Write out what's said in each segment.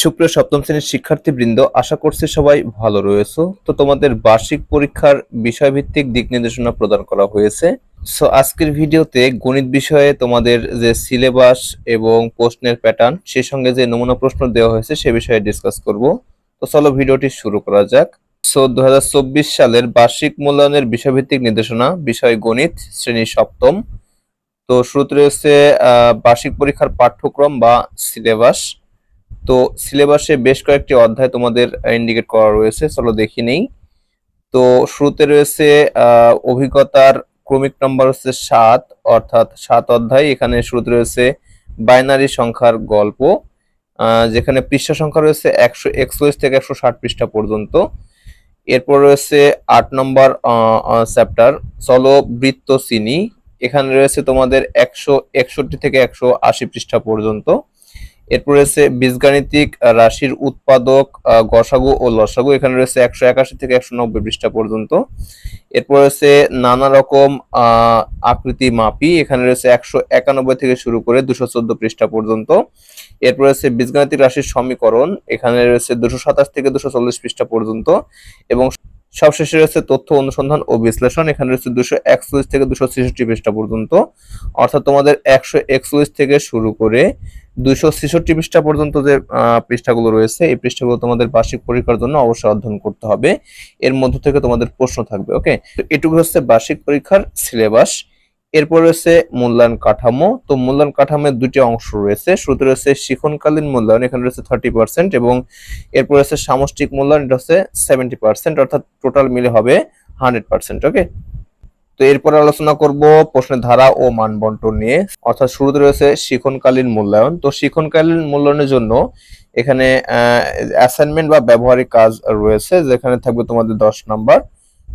সুপ্রিয় সপ্তম শ্রেণির শিক্ষার্থীবৃন্দ, আশা করছি সবাই ভালো রয়েছে। তো তোমাদের বার্ষিক পরীক্ষার বিষয়ভিত্তিক দিক নির্দেশনা প্রদান করা হয়েছে। সো আজকের ভিডিওতে গণিত বিষয়ে তোমাদের যে সিলেবাস এবং প্রশ্নের প্যাটার্ন সেই সঙ্গে যে নমুনা প্রশ্ন দেওয়া হয়েছে, সে বিষয়ে ডিসকাস করব। তো চলো ভিডিওটি শুরু করা যাক। সো দু হাজার চব্বিশ সালের বার্ষিক মূল্যায়নের বিষয়ভিত্তিক নির্দেশনা, বিষয় গণিত, শ্রেণি সপ্তম। তো শুরুতে রয়েছে বার্ষিক পরীক্ষার পাঠ্যক্রম বা সিলেবাস। তো সিলেবাসে বেশ কয়েকটি অধ্যায় তোমাদের ইন্ডিকেট করা রয়েছে, চলো দেখি নেই। তো শুরুতে রয়েছে অভিজ্ঞতার ক্রমিক নম্বর হচ্ছে সাত, অর্থাৎ সাত অধ্যায়। এখানে শুরুতে রয়েছে বাইনারি সংখ্যার গল্প যেখানে পৃষ্ঠা সংখ্যা রয়েছে একশো একচল্লিশ থেকে একশো ষাট পৃষ্ঠা পর্যন্ত। এরপর রয়েছে আট নম্বর চ্যাপ্টার। চলো বৃত্ত চিনি। এখানে রয়েছে তোমাদের একশো একষট্টি থেকে একশো আশি পৃষ্ঠা পর্যন্ত। এরপর রয়েছে বীজগাণিতিক রাশির উৎপাদক গসাগু ও লসাগু। এখানে রয়েছে একশো একাশি থেকে একশো নব্বই পৃষ্ঠা পর্যন্ত। এরপর রয়েছে নানা রকম আকৃতি মাপি। এখানে রয়েছে একশো একানব্বই থেকে শুরু করে দুশো চোদ্দ পৃষ্ঠা পর্যন্ত। এরপর রয়েছে বীজগাণিতিক রাশির সমীকরণ। এখানে রয়েছে দুশো সাতাশ থেকে দুশো চল্লিশ পৃষ্ঠা পর্যন্ত। এবং সবশেষে রয়েছে তথ্য অনুসন্ধান ও বিশ্লেষণ। এখানে রয়েছে দুশো একচল্লিশ থেকে দুশো ছেষট্টি পৃষ্ঠা পর্যন্ত। অর্থাৎ তোমাদের একশো একচল্লিশ থেকে শুরু করে দুশো ছেষট্টি পৃষ্ঠা পর্যন্ত যে পৃষ্ঠাগুলো রয়েছে, এই পৃষ্ঠাগুলো তোমাদের বার্ষিক পরীক্ষার জন্য অবশ্যই অধ্যয়ন করতে হবে। এর মধ্য থেকে তোমাদের প্রশ্ন থাকবে, ওকে? তো এটুকু হচ্ছে বার্ষিক পরীক্ষার সিলেবাস। এরপর রয়েছে মূল্যায়ন কাঠামো। তো মূল্যায়ন কাঠামোর দুটি অংশ রয়েছে। শুরুতে রয়েছে শিখনকালীন মূল্যায়ন, এখানে রয়েছে থার্টি পার্সেন্ট এবং এরপর রয়েছে সামষ্টিক মূল্যায়ন, এটা হচ্ছে সেভেন্টি পার্সেন্ট অর্থাৎ টোটাল মিলে হবে হান্ড্রেড পার্সেন্ট ওকে তো এরপর আলোচনা করব প্রশ্নের ধারা ও মান বন্টন নিয়ে। অর্থাৎ শুরুতে রয়েছে শিখনকালীন মূল্যায়ন। তো শিখনকালীন মূল্যায়নের জন্য এখানে অ্যাসাইনমেন্ট বা ব্যবহারিক কাজ রয়েছে, যেখানে থাকবে তোমাদের দশ নাম্বার।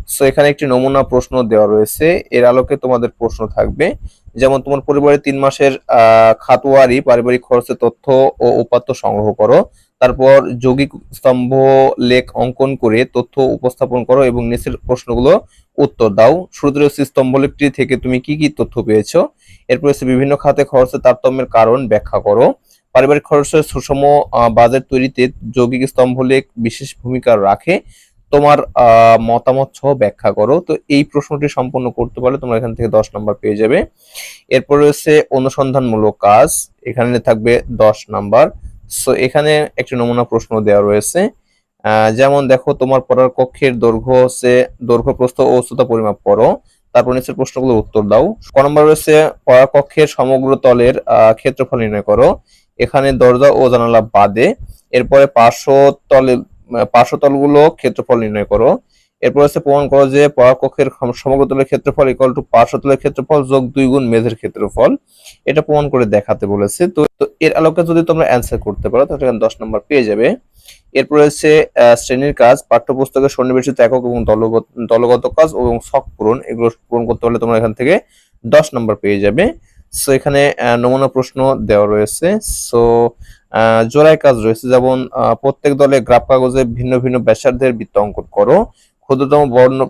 সো এখানে একটি নমুনা প্রশ্ন দেওয়া রয়েছে। এর আলোকে তোমাদের প্রশ্ন থাকবে। যেমন, তোমার পরিবারের তিন মাসের খাতোয়ারি পারিবারিক খরচের তথ্য ও উপাত্ত সংগ্রহ করো। তারপর যৌগিক স্তম্ভ, লেখ অঙ্কন করে তথ্য উপস্থাপন করো এবং নিচের প্রশ্নগুলো উত্তর দাও। শুরুতে রয়েছে স্তম্ভলেখটি থেকে তুমি কি কি তথ্য পেয়েছ। এরপর রয়েছে বিভিন্ন খাতে খরচের তারতম্যের কারণ ব্যাখ্যা করো। পারিবারিক খরচের সুষম বাজেট তৈরিতে যৌগিক স্তম্ভলেখ বিশেষ ভূমিকা রাখে। তোমার মতামত সহ ব্যাখ্যা করো। তো এই প্রশ্নটি সম্পন্ন করতে পারলে তোমরা এখান থেকে দশ নাম্বার পেয়ে যাবে। এরপর রয়েছে অনুসন্ধানমূলক কাজ। এখানে থাকবে দশ নাম্বার। সো, এখানে একটি নমুনা প্রশ্ন দেওয়া রয়েছে। যেমন দেখো, তোমার পড়ার কক্ষের দৈর্ঘ্য হচ্ছে দৈর্ঘ্য প্রস্থ ও উচ্চতা পরিমাপ করো। তারপর নিচের প্রশ্নগুলোর উত্তর দাও। ক নম্বর রয়েছে, পড়ার কক্ষের সমগ্র তলের ক্ষেত্রফল নির্ণয় করো। এখানে দরজা ও জানালা বাদে, এরপরে পার্শ্ব তলে পার্শ্ব তলগুলো ক্ষেত্রফল নির্ণয় করো। এরপর হচ্ছে প্রমাণ করো যে পড়ার কক্ষের সম- সমগ্র তলের ক্ষেত্রফল ইকুয়াল টু পার্শ্বতলের ক্ষেত্রফল যোগ দুই গুণ মেঝের ক্ষেত্রফল। এটা প্রমাণ করে দেখাতে বলেছে। তো এর আলোকে যদি তোমরা অ্যান্সার করতে পারো, তাহলে এখানে দশ নম্বর পেয়ে যাবে। এরপর হচ্ছে শ্রেণির কাজ, পাঠ্যপুস্তকের সন্নিবেশিত একক এবং দলগত দলগত কাজ এবং শখ পূরণ, এগুলো পূরণ করতে পারলে তোমরা এখান থেকে দশ নম্বর পেয়ে যাবে। সো এখানে নমুনা প্রশ্ন দেওয়া রয়েছে। সো জোড়ায় কাজ রয়েছে। যেমন প্রত্যেক দলে গ্রাফ কাগজে ভিন্ন ভিন্ন ব্যাসার্ধের বৃত্ত অঙ্কন করো। ক্ষুদ্রতম বর্ণ,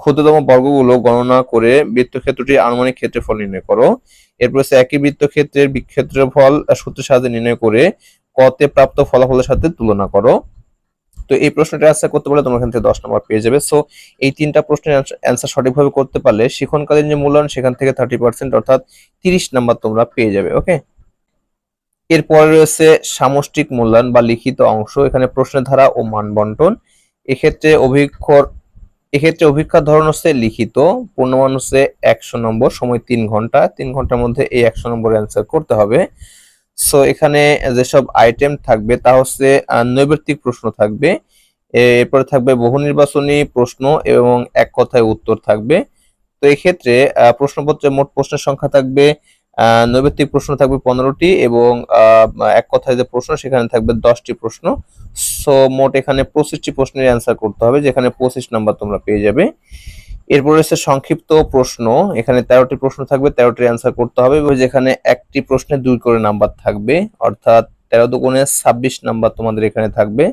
ক্ষুদ্রতম বর্গগুলো গণনা করে বৃত্তক্ষেত্রটি আনুমানিক ক্ষেত্রফল নির্ণয় করো। এরপর হচ্ছে একই বৃত্তক্ষেত্রের বি- ক্ষেত্রফল সূত্রের সাহায্যে নির্ণয় করে কতে প্রাপ্ত ফলাফলের সাথে তুলনা করো। তো এই প্রশ্নটা অ্যান্সার করতে পারলে তোমরা এখান থেকে দশ নম্বর পেয়ে যাবে। সো এই তিনটা প্রশ্নের অ্যান্সার সঠিকভাবে করতে পারলে শিক্ষণকালীন যে মূল্যায়ন, সেখান থেকে থার্টি পার্সেন্ট অর্থাৎ তিরিশ নাম্বার তোমরা পেয়ে যাবে ওকে এরপরে রয়েছে সামষ্টিক মূল্যায়ন বা লিখিত অংশ, এখানে প্রশ্নের ধারা ও মান বন্টন এক্ষেত্রে অভিক্ষর এক্ষেত্রে অভিক্ষার ধরন হচ্ছে লিখিত, পূর্ণমান হচ্ছে একশো নম্বর, সময় তিন ঘণ্টা। তিন ঘণ্টার মধ্যে এই একশো নম্বর অ্যান্সার করতে হবে। সো এখানে যেসব আইটেম থাকবে তা হচ্ছে নৈর্ব্যক্তিক প্রশ্ন থাকবে। এরপরে থাকবে বহু নির্বাচনী প্রশ্ন এবং এক কথায় উত্তর থাকবে। তো এক্ষেত্রে প্রশ্নপত্রে মোট প্রশ্নের সংখ্যা থাকবে নৈর্ব্যক্তিক প্রশ্ন থাকবে পনেরোটি এবং এক কথায় যে প্রশ্ন, সেখানে থাকবে দশটি প্রশ্ন। সো মোট এখানে পঁচিশটি প্রশ্নের অ্যান্সার করতে হবে, যেখানে পঁচিশ নাম্বার তোমরা পেয়ে যাবে। এরপর রয়েছে সংক্ষিপ্ত প্রশ্ন, এখানে তেরোটি প্রশ্ন থাকবে, তেরোটির অ্যান্সার করতে হবে, এবং যেখানে একটি প্রশ্নে দুই করে নাম্বার থাকবে, অর্থাৎ তেরো দুগুণে ছাব্বিশ নাম্বার তোমাদের এখানে থাকবে।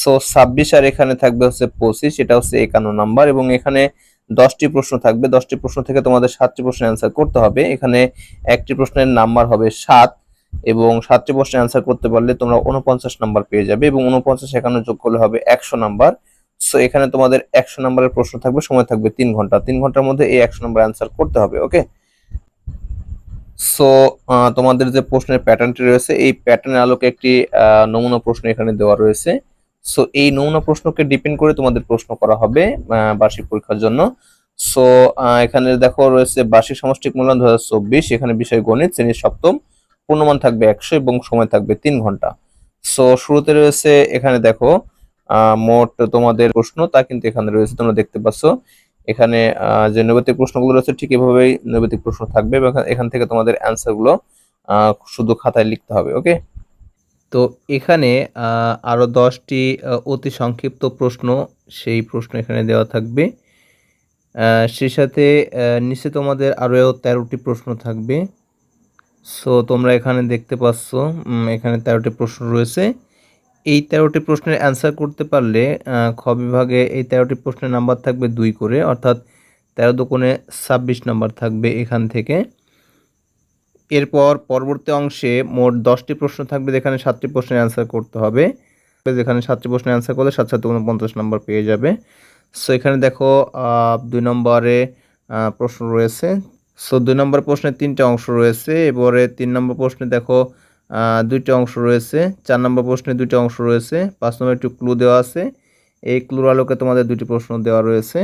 সো ছাব্বিশ আর এখানে থাকবে হচ্ছে পঁচিশ, এটা হচ্ছে একান্ন নাম্বার এবং এখানে দশটি প্রশ্ন থাকবে। দশটি প্রশ্ন থেকে তোমাদের সাতটি প্রশ্নের অ্যান্সার করতে হবে। এখানে একটি প্রশ্নের নাম্বার হবে সাত এবং সাতটি প্রশ্নের অ্যান্সার করতে পারলে তোমরা উনপঞ্চাশ নাম্বার পেয়ে যাবে এবং উনপঞ্চাশ এখানে যোগ করলে হবে একশো নাম্বার সো এখানে তোমাদের একশো নাম্বারের প্রশ্ন থাকবে, সময় থাকবে তিন ঘণ্টা। তিন ঘণ্টার মধ্যে এই একশো নাম্বার অ্যান্সার করতে হবে ওকে সো তোমাদের যে প্রশ্নের প্যাটার্নটি রয়েছে, এই প্যাটার্নের আলোকে একটি নমুনা প্রশ্ন এখানে দেওয়া রয়েছে। সো এই নমুনা প্রশ্নকে ডিপেন্ড করে তোমাদের প্রশ্ন করা হবে বার্ষিক পরীক্ষার জন্য। সো এখানে দেখো রয়েছে বার্ষিক সমষ্টিক মূল্যায়ন দু হাজার চব্বিশ। এখানে বিষয় গণিত শ্রেণির সপ্তম। পূর্ণমান থাকবে একশো এবং সময় থাকবে তিন ঘণ্টা। সো শুরুতে রয়েছে এখানে দেখো মোট তোমাদের প্রশ্ন তা কিন্তু এখানে রয়েছে তোমরা দেখতে পাচ্ছ। এখানে যে নৈবেদিক প্রশ্নগুলো রয়েছে ঠিক এভাবেই নৈবেদিক প্রশ্ন থাকবে। এবং এখান- থেকে তোমাদের অ্যান্সারগুলো আহ, শুধু খাতায় লিখতে হবে ওকে তো এখানে আরও দশটি অতি সংক্ষিপ্ত প্রশ্ন, সেই প্রশ্ন এখানে দেওয়া থাকবে। সেই সাথে নিচে তোমাদের আরও তেরোটি প্রশ্ন থাকবে। সো তোমরা এখানে দেখতে পাচ্ছ এখানে তেরোটি প্রশ্ন রয়েছে। এই তেরোটি প্রশ্নের অ্যান্সার করতে পারলে খ বিভাগে এই তেরোটি প্রশ্নের নাম্বার থাকবে দুই করে, অর্থাৎ তেরো দোকানে ছাব্বিশ নাম্বার থাকবে এখান থেকে। এরপর পরবর্তী অংশে মোট দশটি প্রশ্ন থাকবে যেখানে সাতটি প্রশ্নের অ্যান্সার করতে হবে। যেখানে সাতটি প্রশ্নের অ্যান্সার করলে সাত সাথে উনপঞ্চাশ নম্বর পেয়ে যাবে। সো এখানে দেখো দুই নম্বরে প্রশ্ন রয়েছে। সো দুই নম্বর প্রশ্নে তিনটে অংশ রয়েছে। এবারে তিন নম্বর প্রশ্নে দেখো দুইটা অংশ রয়েছে। চার নম্বর প্রশ্নে দুইটা অংশ রয়েছে। পাঁচ নম্বর একটু ক্লু দেওয়া আছে। এই ক্লুর আলোকে তোমাদের দুটি প্রশ্ন দেওয়া রয়েছে।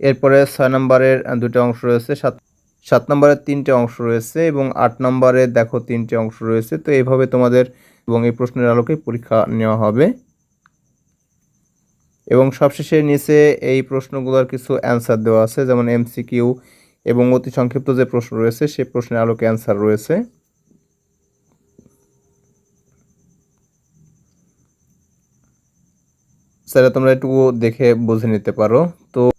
এরপরে ছয় নম্বরের দুটো অংশ রয়েছে। সাত সাত নম্বরের তিনটে অংশ রয়েছে এবং আট নম্বরে দেখো তিনটে অংশ রয়েছে, তো এইভাবে তোমাদের এবং এই প্রশ্নের আলোকে পরীক্ষা নেওয়া হবে। এবং সবশেষে নিচে এই প্রশ্নগুলোর কিছু অ্যান্সার দেওয়া আছে, যেমন এমসিকিউ এবং অতি সংক্ষিপ্ত যে প্রশ্ন রয়েছে সেই প্রশ্নের আলোকে অ্যান্সার রয়েছে। সেটা তোমরা একটু দেখে বুঝে নিতে পারো। তো